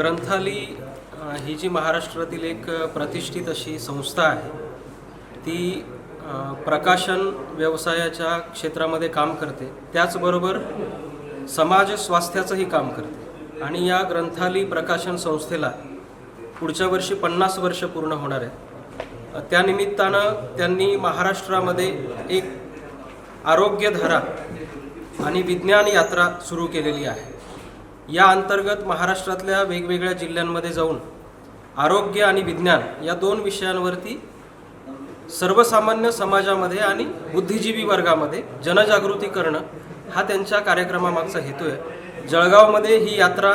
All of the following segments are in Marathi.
ग्रंथाली ही जी महाराष्ट्रातील एक प्रतिष्ठित अशी संस्था आहे ती प्रकाशन व्यवसायाच्या क्षेत्रामध्ये काम करते. त्याचबरोबर समाज स्वास्थ्याचंही काम करते. आणि या ग्रंथाली प्रकाशन संस्थेला पुढच्या वर्षी पन्नास वर्ष पूर्ण होणार आहेत. त्यानिमित्तानं त्यांनी महाराष्ट्रामध्ये एक आरोग्यधारा आणि विज्ञान यात्रा सुरू केलेली आहे. या अंतर्गत महाराष्ट्रातल्या वेगवेगळ्या जिल्ह्यांमध्ये जाऊन आरोग्य आणि विज्ञान या दोन विषयांवरती सर्वसामान्य समाजामध्ये आणि बुद्धिजीवी वर्गामध्ये जनजागृती करणं हा त्यांच्या कार्यक्रमामागचा हेतू आहे. जळगावमध्ये ही यात्रा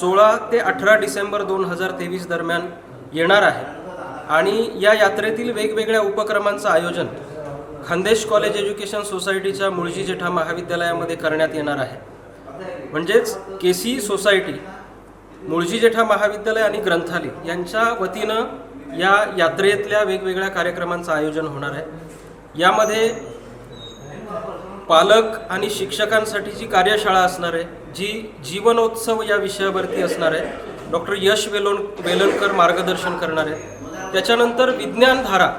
सोळा ते अठरा डिसेंबर दोन हजार तेवीस दरम्यान येणार आहे. आणि या यात्रेतील वेगवेगळ्या उपक्रमांचं आयोजन खानदेश कॉलेज एज्युकेशन सोसायटीच्या मुळजी जेठा महाविद्यालयामध्ये करण्यात येणार आहे. म्हणजेच K C society Mulji Jetha महाविद्यालय आणि ग्रंथालय यांच्या वतीनं या यात्रेतल्या वेगवेगळ्या कार्यक्रमांचं आयोजन होणार आहे. यामध्ये पालक आणि शिक्षकांसाठी जी कार्यशाळा असणार आहे जी जीवनोत्सव या विषयावरती असणार आहे डॉक्टर यश वेलोन वेलणकर मार्गदर्शन करणार आहे. त्याच्यानंतर विज्ञानधारा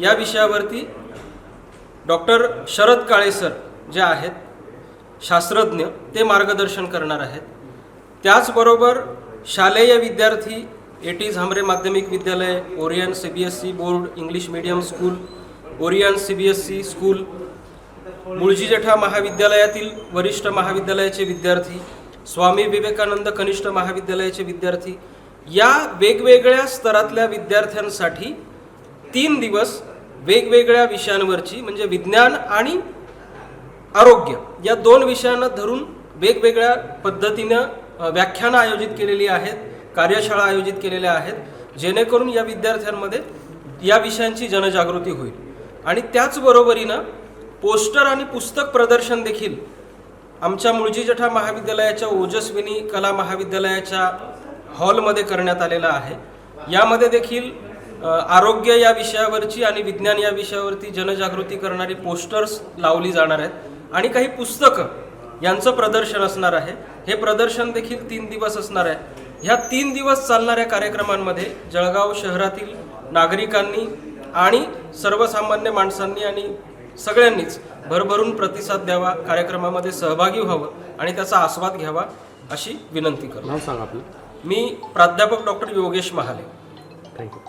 या विषयावरती डॉक्टर शरद काळे सर जे आहेत शास्त्रज्ञ ते मार्गदर्शन करणार आहेत. त्याचबरोबर शालेय विद्यार्थी एटी टी माध्यमिक विद्यालय Orion C B S C board English medium school Orion C B S C school Mulji Jetha महाविद्यालयातील वरिष्ठ महाविद्यालयाचे विद्यार्थी स्वामी विवेकानंद कनिष्ठ महाविद्यालयाचे विद्यार्थी या वेगवेगळ्या स्तरातल्या विद्यार्थ्यांसाठी तीन दिवस वेगवेगळ्या विषयांवरची म्हणजे विज्ञान आणि आरोग्य या दोन विषयांना धरून वेगवेगळ्या पद्धतीनं व्याख्यानं आयोजित केलेली आहेत कार्यशाळा आयोजित केलेल्या आहेत जेणेकरून या विद्यार्थ्यांमध्ये या विषयांची जनजागृती होईल. आणि त्याचबरोबरीनं पोस्टर आणि पुस्तक प्रदर्शन देखील आमच्या मुळजी जठा महाविद्यालयाच्या ओजस्विनी कला महाविद्यालयाच्या हॉलमध्ये करण्यात आलेला आहे. यामध्ये देखील आरोग्य या विषयावरची आणि विज्ञान या विषयावरती जनजागृती करणारी पोस्टर्स लावली जाणार आहेत. आणि काही पुस्तकं यांचं प्रदर्शन असणार आहे. हे प्रदर्शन देखील तीन दिवस असणार आहे. ह्या तीन दिवस चालणाऱ्या कार्यक्रमांमध्ये जळगाव शहरातील नागरिकांनी आणि सर्वसामान्य माणसांनी आणि सगळ्यांनीच भरभरून प्रतिसाद द्यावा कार्यक्रमामध्ये सहभागी व्हावं आणि त्याचा आस्वाद घ्यावा अशी विनंती करतो. सांगा आपलं. मी प्राध्यापक डॉक्टर योगेश महाले. थँक्यू